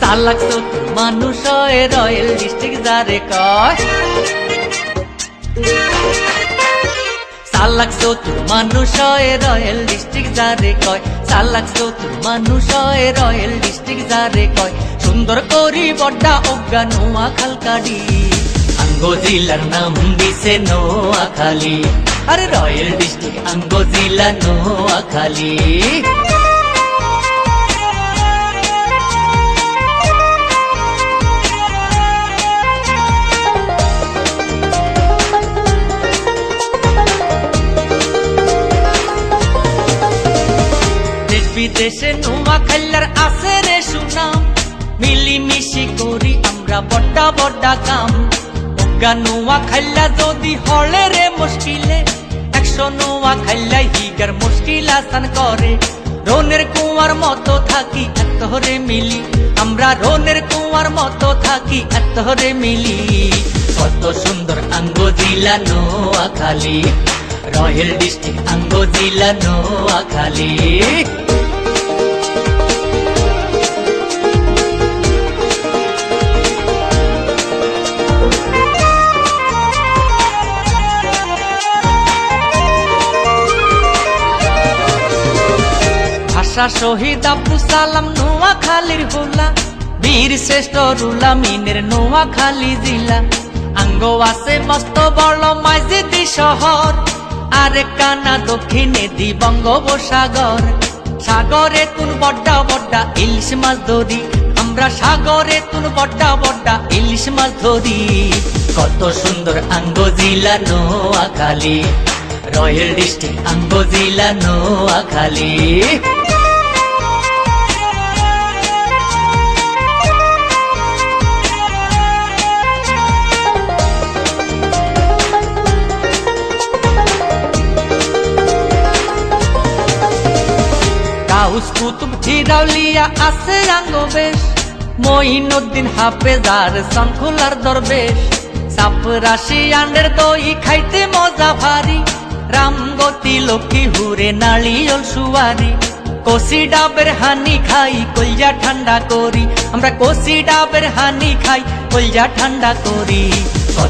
চালাক তো মানুষ রয়্যাল ডিস্ট্রিক্ট যারে কয়। চালাক তো মানুষ হয় রয়্যাল ডিস্ট্রিক্ট যারে কয়। চালাক তো মানুষ হয় রয়্যাল ডিস্ট্রিক্ট যারে কয়। সুন্দর করি বড্ডা অজ্ঞা নোয়া খালকাডি আঙ্গ জেলার নাম দিছে নোয়াখালী। আরে রয়্যাল ডিস্ট্রিক্ট আঙ্গ জেলা দেশ বিদেশে নোয়া খাল্লার আছে রে সুনাম। মিলিমিশি করি আমরা বড্ডা বড্ডা কাম অজ্ঞা নোয়া খাল্লা যদি হলে রে মুশকিলে, একশো নোয়া খাল্লা হিগার মুশকিল আসান করে। রোনের কুয়ার মতো থাকি এতরে মিলি, আমরা রোনের কুয়ার মতো থাকি এতরে মিলি। কত সুন্দর আঙ্গ জিলা নোয়াখালী রয়্যাল ডিস্ট্রিক্ট আঙ্গ জিলা নোয়াখালী। ভাষা শহীদ আব্দুল সালাম নোয়া খালির হোলা। বীর শ্রেষ্ঠ রুলা মিনের নোয়া খালি জিলা। আঙ্গ আছে মস্ত বড় মাইজিদি শহর। আরে কানা দক্ষিণে দি বঙ্গোপসাগর। সাগরে তুন বড্ডা বড্ডা, ইলিশ মাছ ধরি। আমরা সাগরে তুন বড্ডা বড্ডা, ইলিশ মাছ ধরি। কত সুন্দর আঙ্গ জিলা নোয়াখালী। রয়্যাল ডিস্ট্রিক্ট আঙ্গ জিলা নোয়াখালী। কাউস কুতুব হিরাউলিয়া আছে আঙ্গ বেশ মঈনুদ্দিন হাফেজার শঙ্কুলার দরবেশ। সাপ রাশি আন্ডের দই খাইতে মজা ভারী। রামগতি লক্ষ্মী হুরে নালিয়ল সুয়ারি। কষি ডাবের হানি খাই কলজা ঠান্ডা করি। আমরা কষি ডাবের হানি খাই কলজা ঠান্ডা করি।